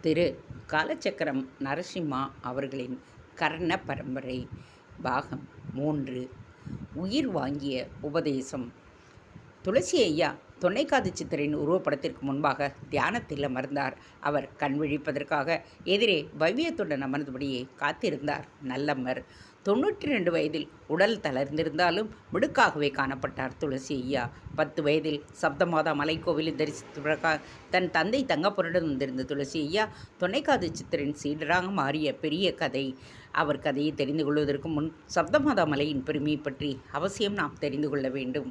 திரு. காலச்சக்கரம் நரசிம்மா அவர்களின் கர்ண பரம்பரை பாகம் மூன்று உயிர் வாங்கிய உபதேசம். துளசி ஐயா தொன்னைக்காது சித்தரின் உருவப்படத்திற்கு முன்பாக தியானத்தில் அமர்ந்தார். அவர் கண் விழிப்பதற்காக எதிரே பவ்யத்துடன் அமர்ந்தபடியே காத்திருந்தார். நல்லம்மர் தொண்ணூற்றி ரெண்டு வயதில் உடல் தளர்ந்திருந்தாலும் மிடுக்காகவே காணப்பட்டார் துளசி ஐயா. பத்து வயதில் சப்தமாதா மலைக்கோவிலில் தரிசித்த தன் தந்தை தங்கப்பொருடன் வந்திருந்த துளசி ஐயா துணைக்காது சித்தரின் சீடராக மாறிய பெரிய கதை. அவர் கதையை தெரிந்து கொள்வதற்கு முன் சப்தமாதா மலையின் பெருமையை பற்றி அவசியம் நாம் தெரிந்து கொள்ள வேண்டும்.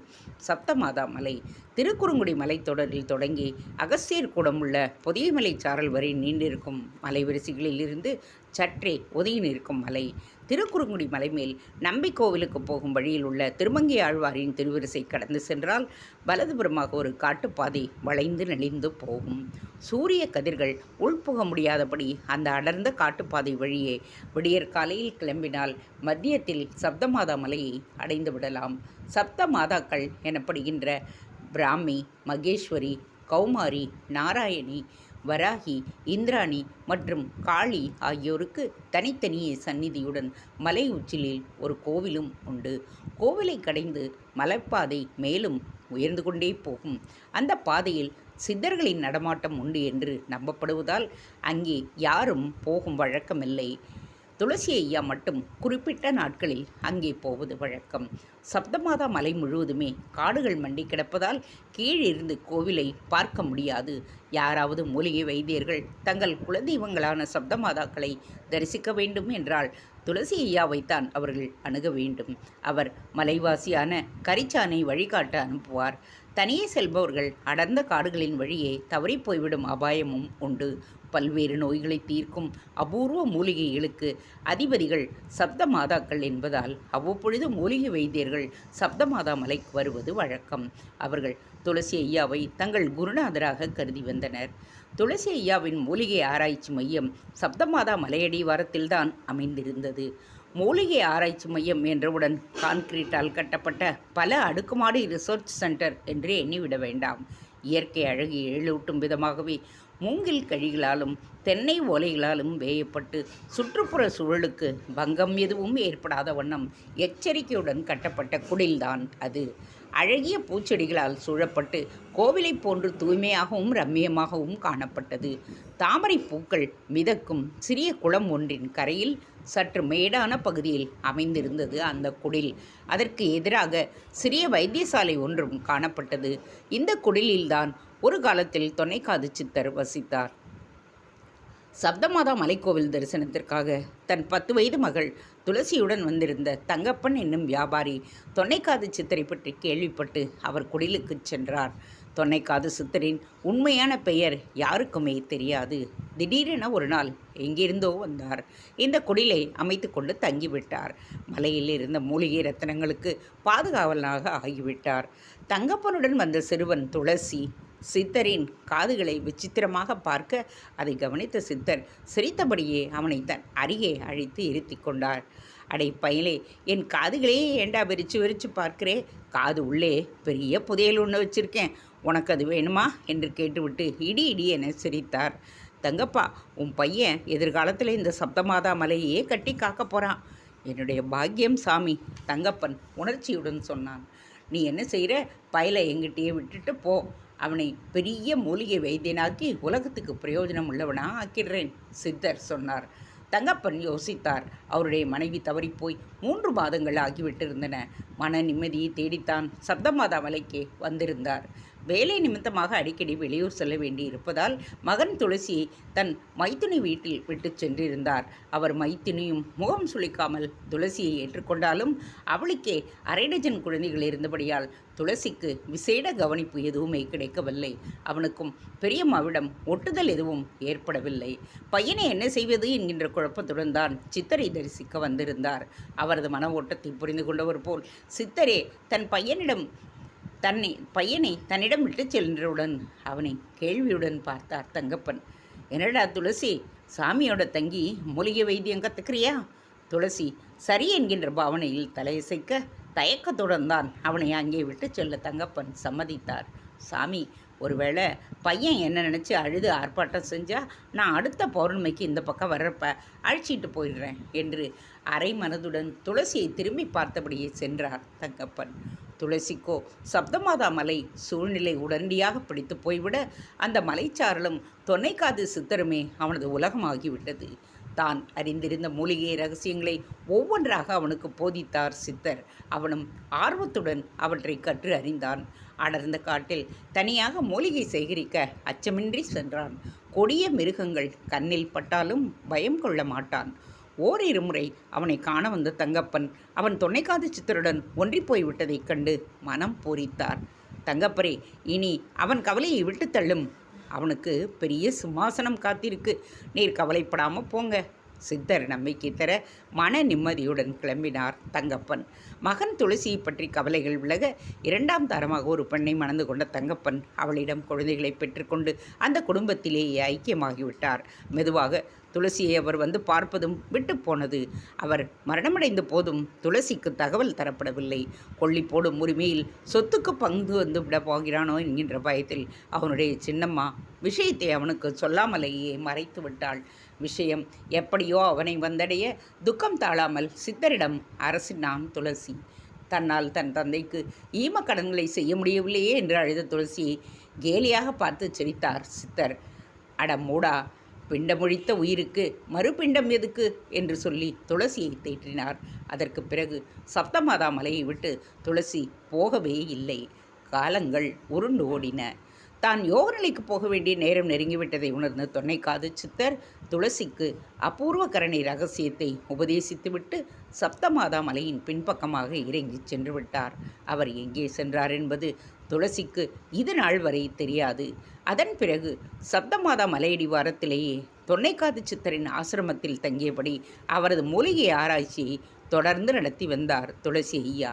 சப்தமாதா மலை திருக்குறுங்குடி மலைத்தொடரில் தொடங்கி அகஸ்தியர் கூடம் உள்ள பொதியமலை சாரல் வரை நீண்டிருக்கும் மலைவரிசைகளில் இருந்து சற்றே ஒதுங்கி நிற்கும் மலை. திருக்குறுங்குடி மலை மேல் நம்பிக்கோ கோவிலுக்கு போகும் வழியில் உள்ள திருமங்கை ஆழ்வாரின் திருவரிசை கடந்து சென்றால் வலதுபுறமாக ஒரு காட்டுப்பாதை வளைந்து நெளிந்து போகும். சூரிய கதிர்கள் உள்புக முடியாதபடி அந்த அடர்ந்த காட்டுப்பாதை வழியே விடியற் காலையில் கிளம்பினால் மத்தியத்தில் சப்தமாதா மலையை அடைந்து விடலாம். சப்த மாதாக்கள் எனப்படுகின்ற பிராமி மகேஸ்வரி கௌமாரி நாராயணி வராகி இந்திராணி மற்றும் காளி ஆகியோருக்கு தனித்தனியே சந்நிதியுடன் மலை உச்சிலில் ஒரு கோவிலும் உண்டு. கோவிலை கடைந்து மலைப்பாதை மேலும் உயர்ந்து கொண்டே போகும். அந்த பாதையில் சித்தர்களின் நடமாட்டம் உண்டு என்று நம்பப்படுவதால் அங்கே யாரும் போகும் வழக்கமில்லை. துளசி ஐயா மட்டும் குறிப்பிட்ட நாட்களில் அங்கே போவது வழக்கம். சப்தமாதா மலை முழுவதுமே காடுகள் மண்டி கிடப்பதால் கீழிருந்து கோவிலை பார்க்க முடியாது. யாராவது மூலிகை வைத்தியர்கள் தங்கள் குலதெய்வங்களான சப்தமாதாக்களை தரிசிக்க வேண்டும் என்றால் துளசி ஐயாவைத்தான் அவர்கள் அணுக வேண்டும். அவர் மலைவாசியான கரிச்சானை வழிகாட்ட அனுப்புவார். தனியே செல்பவர்கள் அடர்ந்த காடுகளின் வழியே தவறி போய்விடும் அபாயமும் உண்டு. பல்வேறு நோய்களை தீர்க்கும் அபூர்வ மூலிகைகளுக்கு அதிபதிகள் சப்த மாதாக்கள் என்பதால் அவ்வப்பொழுது மூலிகை வைத்தியர்கள் சப்தமாதா மலைக்கு வருவது வழக்கம். அவர்கள் துளசி ஐயாவை தங்கள் குருநாதராக கருதி வந்தனர். துளசி ஐயாவின் மூலிகை ஆராய்ச்சி மையம் சப்தமாதா மலையடிவாரத்தில்தான் அமைந்திருந்தது. மூலிகை ஆராய்ச்சி மையம் என்றவுடன் கான்கிரீட்டால் கட்டப்பட்ட பல அடுக்குமாடி ரிசர்ச் சென்டர் என்று எண்ணிவிட வேண்டாம். இயற்கை அழகி எழுட்டூட்டும் விதமாகவே மூங்கில் கழிகளாலும் தென்னை ஓலைகளாலும் வேயப்பட்டு சுற்றுப்புற சூழலுக்கு பங்கம் எதுவும் ஏற்படாத வண்ணம் எச்சரிக்கையுடன் கட்டப்பட்ட குடில்தான் அது. அழகிய பூச்செடிகளால் சூழப்பட்டு கோவிலை போன்று தூய்மையாகவும் ரம்மியமாகவும் காணப்பட்டது. தாமரை பூக்கள் மிதக்கும் சிறிய குளம் ஒன்றின் கரையில் சற்று மேடான பகுதியில் அமைந்திருந்தது அந்த குடில். அதற்கு எதிராக சிறிய வைத்தியசாலை ஒன்றும் காணப்பட்டது. இந்த குடிலில்தான் ஒரு காலத்தில் தொன்னைக்காது சித்தர் வசித்தார். சப்தமாதா மலைக்கோவில் தரிசனத்திற்காக தன் பத்து வயது மகள் துளசியுடன் வந்திருந்த தங்கப்பன் என்னும் வியாபாரி தொன்னைக்காது சித்தரை பற்றி கேள்விப்பட்டு அவர் குடிலுக்கு சென்றார். தொன்னைக்காது சித்தரின் உண்மையான பெயர் யாருக்குமே தெரியாது. திடீரென ஒரு நாள் எங்கிருந்தோ வந்தார். இந்த குடிலை அமைத்து கொண்டு தங்கிவிட்டார். மலையில் இருந்த மூலிகை ரத்தனங்களுக்கு பாதுகாவலனாக ஆகிவிட்டார். தங்கப்பனுடன் வந்த சிறுவன் துளசி சித்தரின் காதுகளை விசித்திரமாக பார்க்க அதை கவனித்த சித்தர் சிரித்தபடியே அவனை தன் அருகே அழைத்து இருத்தி கொண்டார். அடை பயலே என் காதுகளையே ஏண்டா விரிச்சு விரிச்சு பார்க்கிறே? காது உள்ளே பெரிய புதையல் ஒன்று வச்சுருக்கேன். உனக்கு அது வேணுமா? என்று கேட்டுவிட்டு இடி இடி என சிரித்தார். தங்கப்பா உன் பையன் எதிர்காலத்தில் இந்த சப்தமாதா மலையே கட்டி காக்க போகிறான் என்னுடைய பாக்கியம் சாமி தங்கப்பன் உணர்ச்சியுடன் சொன்னான். நீ என்ன செய்கிற பயலை எங்கிட்டயே விட்டுட்டு போ. அவனை பெரிய மூலிகை வைத்தியனாக்கி உலகத்துக்கு பிரயோஜனம் உள்ளவனா ஆக்கிடுறேன் சித்தர் சொன்னார். தங்கப்பன் யோசித்தார். அவருடைய மனைவி தவறிப்போய் மூன்று மாதங்கள் ஆகிவிட்டிருந்தன. மன நிம்மதியை தேடித்தான் சப்தமாதா மலைக்கு வந்திருந்தார். வேலை நிமித்தமாக அடிக்கடி வெளியூர் செல்ல வேண்டி இருப்பதால் மகன் துளசியை தன் மைத்துனி வீட்டில் விட்டு சென்றிருந்தார். அவர் மைத்துனியும் முகம் சுளிக்காமல் துளசியை ஏற்றுக்கொண்டாலும் அவளுக்கே அரை டஜன் குழந்தைகள் இருந்தபடியால் துளசிக்கு விசேட கவனிப்பு எதுவுமே கிடைக்கவில்லை. அவனுக்கும் பெரியம்மாவிடம் ஒட்டுதல் எதுவும் ஏற்படவில்லை. பையனை என்ன செய்வது என்கின்ற குழப்பத்துடன் தான் சித்தரை தரிசிக்க வந்திருந்தார். அவரது மன ஓட்டத்தை புரிந்து கொண்டவர் போல் சித்தரே தன் பையனிடம் தன்னை பையனை தன்னிடம் விட்டு சென்றவுடன் அவனை கேள்வியுடன் பார்த்தார் தங்கப்பன். என்னடா துளசி சாமியோட தங்கி மூலிகை வைத்தியம் கற்றுக்கிறியா துளசி சரி என்கின்ற பாவனையில் தலையசைக்க தயக்கத்துடன் தான் அவனை அங்கே விட்டு செல்ல தங்கப்பன் சம்மதித்தார். சாமி ஒருவேளை பையன் என்ன நினச்சி அழுது ஆர்ப்பாட்டம் செஞ்சால் நான் அடுத்த பௌர்ணமிக்கு இந்த பக்கம் வர்றப்ப அழிச்சிட்டு போயிடுறேன் என்று அரை மனதுடன் துளசியை திரும்பி பார்த்தபடியே சென்றார் தங்கப்பன். துளசிக்கோ. சப்தமாதா மலை சூழ்நிலை உடனடியாக பிடித்து போய்விட அந்த மலைச்சாரலும் தொன்னைக்காது சித்தருமே அவனது உலகமாகிவிட்டது. தான் அறிந்திருந்த மூலிகை ரகசியங்களை ஒவ்வொன்றாக அவனுக்கு போதித்தார் சித்தர். அவனும் ஆர்வத்துடன் அவற்றை கற்று அறிந்தான். அடர்ந்த காட்டில் தனியாக மூலிகை சேகரிக்க அச்சமின்றி சென்றான். கொடிய மிருகங்கள் கண்ணில் பட்டாலும் பயம் கொள்ள மாட்டான். ஓரிரு முறை அவனை காண வந்த தங்கப்பன் அவன் தொன்னைக்காது சித்தருடன் ஒன்றி போய்விட்டதைக் கண்டு மனம் பூரித்தார். தங்கப்பரே இனி அவன் கவலையை விட்டு தள்ளும். அவனுக்கு பெரிய சிம்மாசனம் காத்திருக்கு. நீர் கவலைப்படாமல் போங்க. சித்தர் நம்பிக்கை தர மன நிம்மதியுடன் கிளம்பினார் தங்கப்பன். மகன் துளசியை பற்றி கவலைகள் விலக இரண்டாம் தரமாக ஒரு பெண்ணை மணந்து கொண்ட தங்கப்பன் அவளிடம் குழந்தைகளை பெற்றுக்கொண்டு அந்த குடும்பத்திலேயே ஐக்கியமாகிவிட்டார். மெதுவாக துளசியை அவர் வந்து பார்ப்பதும் விட்டு போனது. அவர் மரணமடைந்த போதும் துளசிக்கு தகவல் தரப்படவில்லை. கொள்ளி போடும் உரிமையில் சொத்துக்கு பங்கு வந்து விட போகிறானோ என்கின்ற பயத்தில் அவனுடைய சின்னம்மா விஷயத்தை அவனுக்கு சொல்லாமலேயே மறைத்து விட்டாள். விஷயம் எப்படியோ அவனை வந்தடைய துக்கம் தாழாமல் சித்தரிடம் அரசினான் துளசி. தன்னால் தன் தந்தைக்கு ஈம கடன்களை செய்ய முடியவில்லையே என்று அழுத துளசியை கேலியாக பார்த்து சிரித்தார் சித்தர். அட மூடா பிண்டமொழித்த உயிருக்கு மறுபிண்டம் எதுக்கு? என்று சொல்லி துளசியை தேற்றினார். அதற்கு பிறகு சப்தமாதா மலையை விட்டு துளசி போகவே இல்லை. காலங்கள் உருண்டு ஓடின தான் யோகநிலைக்கு போக வேண்டிய நேரம் நெருங்கிவிட்டதை உணர்ந்த தொன்னைக்காது சித்தர் துளசிக்கு அபூர்வ கரணை ரகசியத்தை உபதேசித்துவிட்டு சப்தமாதா மலையின் பின்பக்கமாக இறங்கிச் சென்று விட்டார் அவர் எங்கே சென்றார் என்பது துளசிக்கு இது நாள் வரை தெரியாது. அதன் பிறகு சப்தமாதா மலையடி வாரத்திலேயே தொன்னைக்காது சித்தரின் ஆசிரமத்தில் தங்கியபடி அவரது மூலிகை ஆராய்ச்சியை தொடர்ந்து நடத்தி வந்தார் துளசி ஐயா.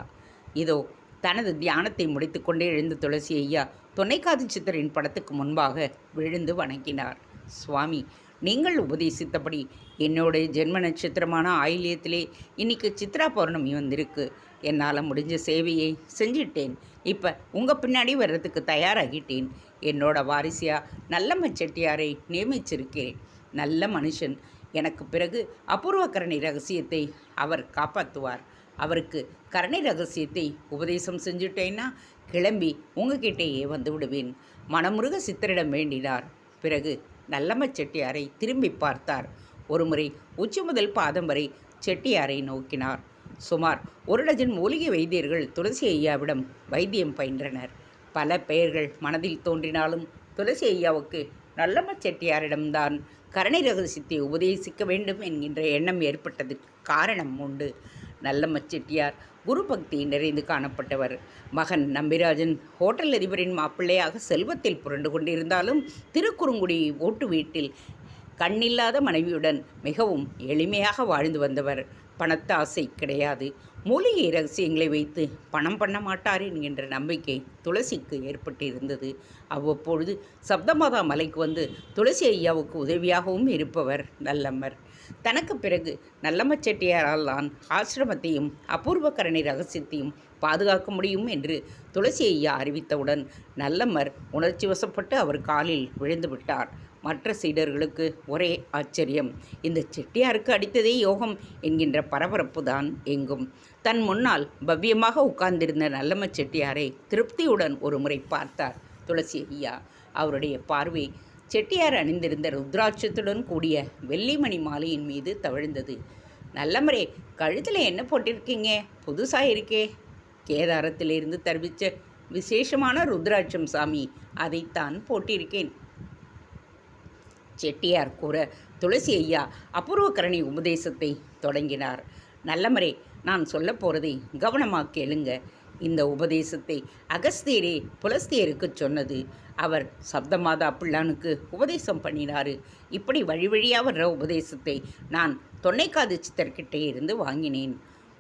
இதோ தனது தியானத்தை முடித்துக்கொண்டே எழுந்த துளசி ஐயா தொன்னைக்காது சித்தரின் படத்துக்கு முன்பாக விழுந்து வணங்கினார். சுவாமி நீங்கள் உபதேசித்தபடி என்னுடைய ஜென்ம நட்சத்திரமான ஆயிலியத்திலே இன்னைக்கு சித்ரா பௌர்ணமி வந்திருக்கு. என்னால் முடிஞ்ச சேவையை செஞ்சிட்டேன். இப்போ உங்கள் பின்னாடி வர்றதுக்கு தயாராகிட்டேன். என்னோட வாரிசியாக நல்லம்ம செட்டியாரை நியமிச்சிருக்கிறேன். நல்ல மனுஷன். எனக்கு பிறகு அபூர்வ கரணை ரகசியத்தை அவர் காப்பாற்றுவார் அவருக்கு கரணை ரகசியத்தை உபதேசம் செஞ்சுட்டேன்னா கிளம்பி உங்ககிட்டேயே வந்து விடுவேன். மனமுருக சித்தரிடம் வேண்டினார். பிறகு நல்லம்ம செட்டியாரை திரும்பி பார்த்தார். ஒருமுறை உச்சி முதல் பாதம் வரை செட்டியாரை நோக்கினார். சுமார் ஒரு டஜன் மூலிகை வைத்தியர்கள் துளசி ஐயாவிடம் வைத்தியம் பயின்றனர். பல பெயர்கள் மனதில் தோன்றினாலும் துளசி ஐயாவுக்கு நல்லம்ம செட்டியாரிடம்தான் கரணை ரகசியத்தை உபதேசிக்க வேண்டும் என்கின்ற எண்ணம் ஏற்பட்டதற்கு காரணம் உண்டு. நல்லம்ம செட்டியார் குரு பக்தி நிறைந்து காணப்பட்டவர். மகன் நம்பிராஜன் ஹோட்டல் அதிபரின் மாப்பிள்ளையாக செல்வத்தில் புரண்டு கொண்டிருந்தாலும் திருக்குறுங்குடி ஓட்டு வீட்டில் கண்ணில்லாத மனைவியுடன் மிகவும் எளிமையாக வாழ்ந்து வந்தவர். பணத்த ஆசை கிடையாது. மூலிகை ரகசியங்களை வைத்து பணம் பண்ண மாட்டார் என்கின்ற நம்பிக்கை துளசிக்கு ஏற்பட்டிருந்தது. அவ்வப்பொழுது சப்தமாதா மலைக்கு வந்து துளசி ஐயாவுக்கு உதவியாகவும் இருப்பவர் நல்லம்மர். தனக்கு பிறகு நல்லம்ம செட்டியாரால் தான் ஆசிரமத்தையும் அபூர்வக்கரணி ரகசியத்தையும் பாதுகாக்க முடியும் என்று துளசி ஐயா அறிவித்தவுடன் நல்லம்மர் உணர்ச்சி வசப்பட்டு அவர் காலில் விழுந்து விட்டார் மற்ற சீடர்களுக்கு ஒரே ஆச்சரியம். இந்த செட்டியாருக்கு அடித்ததே யோகம் என்கின்ற பரபரப்பு தான் எங்கும். தன் முன்னால் பவ்யமாக உட்கார்ந்திருந்த நல்லம்ம செட்டியாரை திருப்தியுடன் ஒரு முறை பார்த்தார் துளசி ஐயா. அவருடைய பார்வை செட்டியார் அணிந்திருந்த ருத்ராட்சத்துடன் கூடிய வெள்ளிமணி மாலையின் மீது தவிழ்ந்தது. நல்லமரே கழுத்தில் என்ன போட்டிருக்கீங்க? புதுசாக இருக்கே. கேதாரத்திலிருந்து தருவிச்ச விசேஷமான ருத்ராட்சம் சாமி அதைத்தான் போட்டிருக்கேன். செட்டியார் கூற துளசி ஐயா அபூர்வக்கரணி உபதேசத்தை தொடங்கினார். நல்லமரே நான் சொல்ல போகிறதை கவனமாக கேளுங்க. இந்த உபதேசத்தை அகஸ்தியரே புலஸ்தியருக்கு சொன்னது. அவர் சப்தமாதா பிள்ளானுக்கு உபதேசம் பண்ணினாரு. இப்படி வழி வழியாக வர்ற உபதேசத்தை நான் தொன்னைக்காது சித்தர்கிட்டே இருந்து வாங்கினேன்.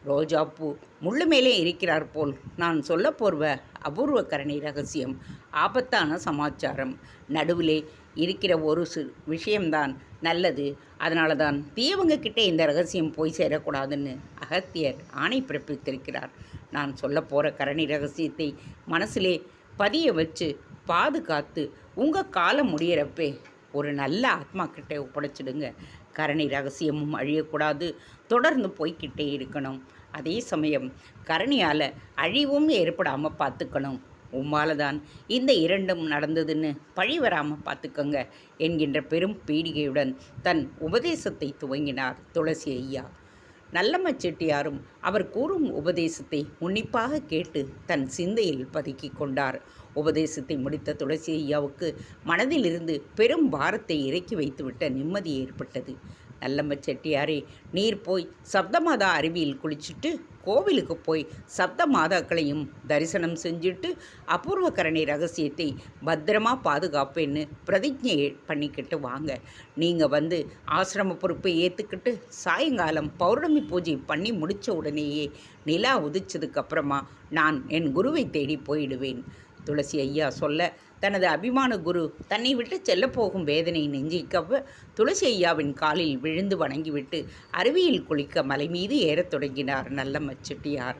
ரோஜாப்பூ முள்ளு மேலே இருக்கிறார் போல் நான் சொல்ல போர்வ அபூர்வ கரணை ரகசியம் ஆபத்தான சமாச்சாரம். நடுவிலே இருக்கிற ஒரு சு விஷயம்தான் நல்லது. அதனால தான் தீயவங்க கிட்டே இந்த ரகசியம் போய் சேரக்கூடாதுன்னு அகத்தியர் ஆணை பிறப்பித்திருக்கிறார். நான் சொல்ல போகிற கரணி ரகசியத்தை மனசிலே பதிய வச்சு பாதுகாத்து உங்கள் காலம் முடியிறப்பே ஒரு நல்ல ஆத்மா ஒப்படைச்சிடுங்க. கரணி ரகசியமும் அழியக்கூடாது. தொடர்ந்து போய்கிட்டே இருக்கணும். அதே சமயம் கரணியால் அழிவும் ஏற்படாமல் பார்த்துக்கணும். உம்மால தான் இந்த இரண்டும் நடந்ததுன்னு பழி வராமல் பார்த்துக்கோங்க என்கின்ற பெரும் பீடிகையுடன் தன் உபதேசத்தை துவங்கினார் துளசி ஐயா. நல்லம்ம செட்டியாரும் அவர் கூறும் உபதேசத்தை உன்னிப்பாக கேட்டு தன் சிந்தையில் பதுக்கி கொண்டார். உபதேசத்தை முடித்த துளசி ஐயாவுக்கு மனதிலிருந்து பெரும் பாரத்தை இறக்கி வைத்துவிட்ட நிம்மதி ஏற்பட்டது. நல்லம்ப செட்டியாரே நீர் போய் சப்தமாதா அருவியில் குளிச்சுட்டு கோவிலுக்கு போய் சப்த மாதாக்களையும் தரிசனம் செஞ்சுட்டு அபூர்வகரணி ரகசியத்தை பத்திரமா பாதுகாப்பேன்னு பிரதிஜை பண்ணிக்கிட்டு வாங்க. நீங்கள் வந்து ஆசிரம பொறுப்பை ஏற்றுக்கிட்டு சாயங்காலம் பௌர்ணமி பூஜை பண்ணி முடித்த உடனேயே நிலா உதிச்சதுக்கப்புறமா நான் என் குருவை தேடி போயிடுவேன். துளசி ஐயா சொல்ல தனது அபிமான குரு தன்னை விட்டு செல்லப்போகும் வேதனை நெஞ்சிக்கவ துளசி ஐயாவின் காலில் விழுந்து வணங்கிவிட்டு அருவியில் குளிக்க மலை மீது ஏறத் தொடங்கினார் நல்லம்ம செட்டியார்.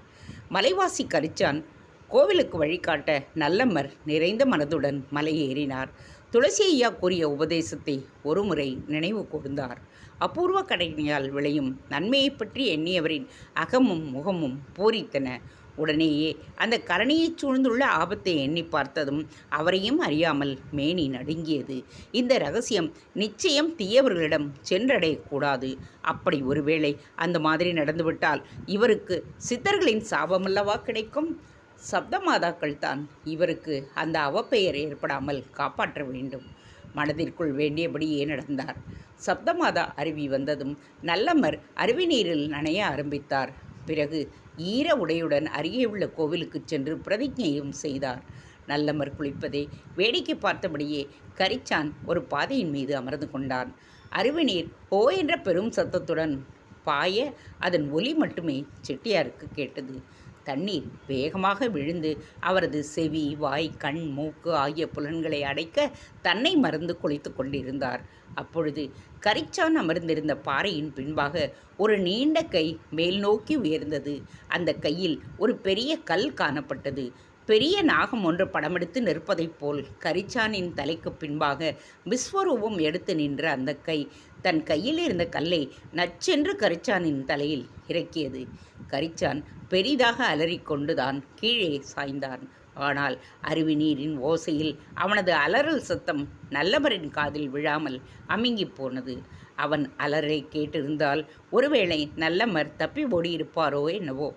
மலைவாசி கரிச்சான் கோவிலுக்கு வழிகாட்ட நல்லம்மர் நிறைந்த மனதுடன் மலை ஏறினார். துளசி ஐயா கூறிய உபதேசத்தை ஒருமுறை நினைவு கூர்ந்தார். அபூர்வ கடையினால் விளையும் நன்மையைப் பற்றி எண்ணியவரின் அகமும் முகமும் பூரித்தன. உடனேயே அந்த கரணியைச் சூழ்ந்துள்ள ஆபத்தை எண்ணி பார்த்ததும் அவரையும் அறியாமல் மேனி நடுங்கியது. இந்த ரகசியம் நிச்சயம் தீயவர்களிடம் சென்றடையக்கூடாது அப்படி ஒருவேளை அந்த மாதிரி நடந்துவிட்டால் இவருக்கு சித்தர்களின் சாபமல்லவா கிடைக்கும்? சப்தமாதாக்கள் தான் இவருக்கு அந்த அவப்பெயர் ஏற்படாமல் காப்பாற்ற வேண்டும். மனதிற்குள் வேண்டியபடியே நடந்தார். சப்தமாதா அருவி வந்ததும் நல்லமர் அருவி நீரில் நனைய ஆரம்பித்தார். பிறகு ஈர உடையுடன் அருகே உள்ள கோவிலுக்கு சென்று பிரதிஜையும் செய்தார். நல்லமர் குளிப்பதை. வேடிக்கை பார்த்தபடியே கரிச்சான் ஒரு பாதையின் மீது அமர்ந்து கொண்டான். அருவிநீர் ஓ என்ற பெரும் சத்தத்துடன் பாய அதன் ஒலி மட்டுமே செட்டியாருக்கு கேட்டது. தண்ணீர் வேகமாக விழுந்து அவரது செவி வாய் கண் மூக்கு ஆகிய புலன்களை அடைக்க தன்னை மறந்து குளித்து கொண்டிருந்தார். அப்பொழுது கரிச்சான் அமர்ந்திருந்த பாறையின் பின்பாக ஒரு நீண்ட கை மேல் நோக்கி உயர்ந்தது. அந்த கையில் ஒரு பெரிய கல் காணப்பட்டது. பெரிய நாகம் ஒன்று படமெடுத்து நிற்பதைப் போல் கரிச்சானின் தலைக்கு பின்பாக விஸ்வரூபம் எடுத்து நின்ற அந்த கை தன் கையில் இருந்த கல்லை நச்சென்று கரிச்சானின் தலையில் இறக்கியது. கரிச்சான் பெரிதாக அலறிக்கொண்டுதான் கீழே சாய்ந்தான். ஆனால் அருவி நீரின் ஓசையில் அவனது அலறல் சத்தம் நல்லவரின் காதில் விழாமல் அமுங்கிப் போனது. அவன் அலறை கேட்டிருந்தால் ஒருவேளை நல்லமர் தப்பி ஓடியிருப்பாரோ என்னவோ?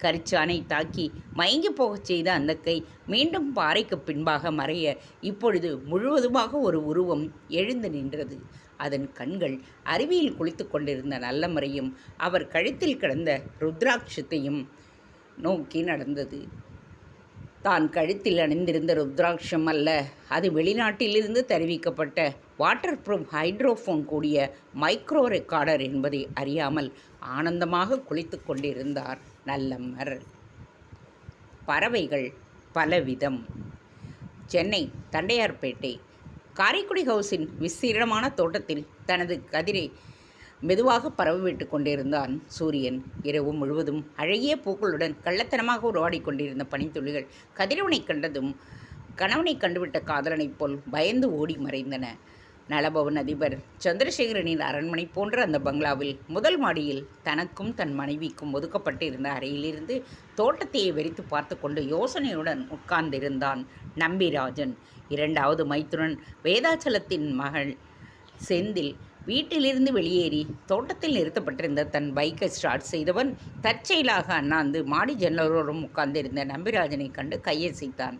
கரிச்சானை தாக்கி மயங்கி போகச் செய்த அந்த கை மீண்டும் பாறைக்கு பின்பாக மறைய இப்பொழுது முழுவதுமாக ஒரு உருவம் எழுந்து நின்றது. அதன் கண்கள் அருவியில் குளித்து கொண்டிருந்த நல்லமறையும் அவர் கழுத்தில் கிடந்த ருத்ராட்சத்தையும் நோக்கி நடந்தது. தான் கழுத்தில் அணிந்திருந்த ருத்ராட்சம் அல்ல அது வெளிநாட்டிலிருந்து தெரிவிக்கப்பட்ட வாட்டர் ப்ரூஃப் ஹைட்ரோஃபோன் கூடிய மைக்ரோ ரெக்கார்டர் என்பதை அறியாமல் ஆனந்தமாக குளித்து கொண்டிருந்தார். நல்லம்மர் பறவைகள் பலவிதம். சென்னை தண்டையார்பேட்டை காரைக்குடி ஹவுஸின் விஸ்தீரணமான தோட்டத்தில் தனது கதிரை மெதுவாக பரவிவிட்டு கொண்டிருந்தான் சூரியன். இரவு முழுவதும் அழகிய பூக்களுடன் கள்ளத்தனமாக உருவாடி கொண்டிருந்த பனித்துளிகள் கதிரவனை கண்டதும் கணவனை கண்டுவிட்ட காதலனைப் போல் பயந்து ஓடி மறைந்தன. நலபவன் அதிபர் சந்திரசேகரனின் அரண்மனை போன்ற அந்த பங்களாவில் முதல் மாடியில் தனக்கும் தன் மனைவிக்கும் ஒதுக்கப்பட்டிருந்த அறையிலிருந்து தோட்டத்தையே வெறித்து பார்த்து கொண்டு யோசனையுடன் உட்கார்ந்திருந்தான் நம்பிராஜன். இரண்டாவது மைத்துனன் வேதாச்சலத்தின் மகள் செந்தில் வீட்டிலிருந்து வெளியேறி தோட்டத்தில் நிறுத்தப்பட்டிருந்த தன் பைக்கை ஸ்டார்ட் செய்தவன் தற்செயலாக அண்ணாந்து மாடி ஜன்னலோரம் உட்கார்ந்திருந்த நம்பிராஜனை கண்டு கையசைத்தான்.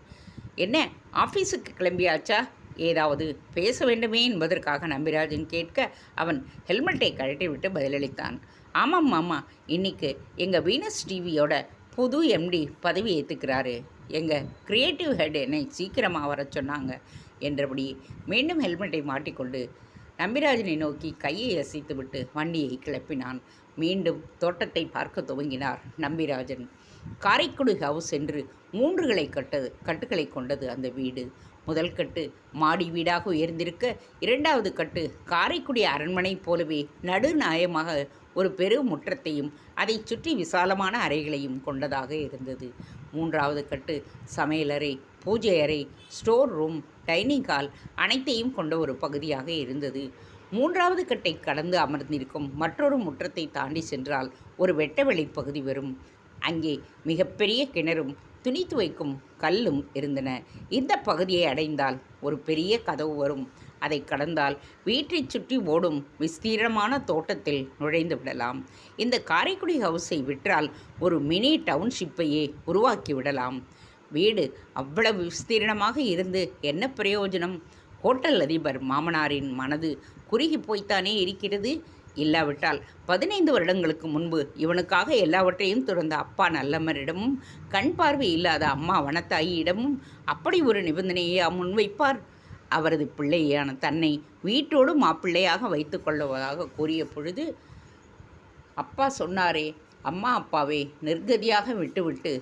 என்ன ஆஃபீஸுக்கு கிளம்பியாச்சா? ஏதாவது பேச வேண்டுமே என்பதற்காக நம்பிராஜன் கேட்க அவன் ஹெல்மெட்டை கழட்டி விட்டு பதிலளித்தான். ஆமாம் மாமா இன்னைக்கு எங்கள் வீனஸ் டிவியோட புது எம்டி பதவி ஏற்றுக்கிறாரு எங்கள் கிரியேட்டிவ் ஹெட் என்னை சீக்கிரமாக வர சொன்னாங்க என்றபடி மீண்டும் ஹெல்மெட்டை மாட்டிக்கொண்டு நம்பிராஜனை நோக்கி கையை அசைத்துவிட்டு வண்டியை கிளப்பினான். மீண்டும் தோட்டத்தை பார்க்க துவங்கினார் நம்பிராஜன். காரைக்குடி ஹவுஸ் என்று மூன்றுகளை கட்டது கட்டுகளை கொண்டது அந்த வீடு. முதல் கட்டு மாடி வீடாக உயர்ந்திருக்க இரண்டாவது கட்டு காரைக்குடி அரண்மனை போலவே நடுநாயமாக ஒரு பெரு முற்றத்தையும் அதைச் சுற்றி விசாலமான அறைகளையும் கொண்டதாக இருந்தது. மூன்றாவது கட்டு சமையலறை பூஜை அறை ஸ்டோர் ரூம் டைனிங் ஹால் அனைத்தையும் கொண்ட ஒரு பகுதியாக இருந்தது. மூன்றாவது கட்டை கடந்து அமர்ந்திருக்கும் மற்றொரு முற்றத்தை தாண்டி சென்றால் ஒரு வெட்டவெளி பகுதி வரும். அங்கே மிகப்பெரிய கிணறும் துணி துவைக்கும் கல்லும் இருந்தன. இந்த பகுதியை அடைந்தால் ஒரு பெரிய கதவு வரும். அதை கடந்தால் வீட்டைச் சுற்றி ஓடும் விஸ்தீரமான தோட்டத்தில் நுழைந்து விடலாம். இந்த காரைக்குடி ஹவுஸை விற்றால் ஒரு மினி டவுன்ஷிப்பையே உருவாக்கி விடலாம். வீடு அவ்வளவு விஸ்தீரணமாக இருந்து என்ன பிரயோஜனம்? ஹோட்டல் அதிபர் மாமனாரின் மனது குறுகி போய்த்தானே இருக்கிறது. இல்லாவிட்டால் பதினைந்து வருடங்களுக்கு முன்பு இவனுக்காக எல்லாவற்றையும் துறந்த அப்பா நல்லம்மரிடமும் கண் பார்வை இல்லாத அம்மா வனத்தாயிடமும் அப்படி ஒரு நிபந்தனையை முன்வைப்பார். அவரது பிள்ளையான தன்னை வீட்டோடு மாப்பிள்ளையாக வைத்து கொள்வதாக கூறிய பொழுது அப்பா சொன்னாரே அம்மா அப்பாவை நிர்கதியாக விட்டுவிட்டு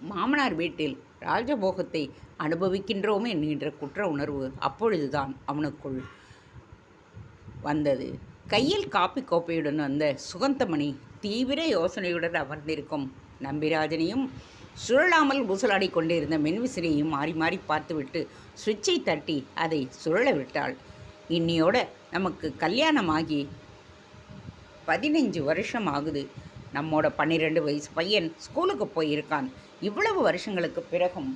மாமனார் வீட்டில் ராஜபோகத்தை அனுபவிக்கின்றோம் என்கின்ற குற்ற உணர்வு அப்பொழுதுதான் அவனுக்குள் வந்தது. கையில் காப்பி கோப்பையுடன் வந்த சுகந்தமணி தீவிர யோசனையுடன் அமர்ந்திருக்கும். நம்பிராஜனையும் சுழலாமல் ஊசலாடி கொண்டிருந்த மின்விசிறியையும் மாறி மாறி பார்த்துவிட்டு சுவிட்சை தட்டி அதை சுழல விட்டாள். இன்னியோட நமக்கு கல்யாணமாகி பதினஞ்சு வருஷம் ஆகுது நம்மோட பன்னிரெண்டு வயசு பையன் ஸ்கூலுக்கு போயிருக்கான். இவ்வளவு வருஷங்களுக்கு பிறகும்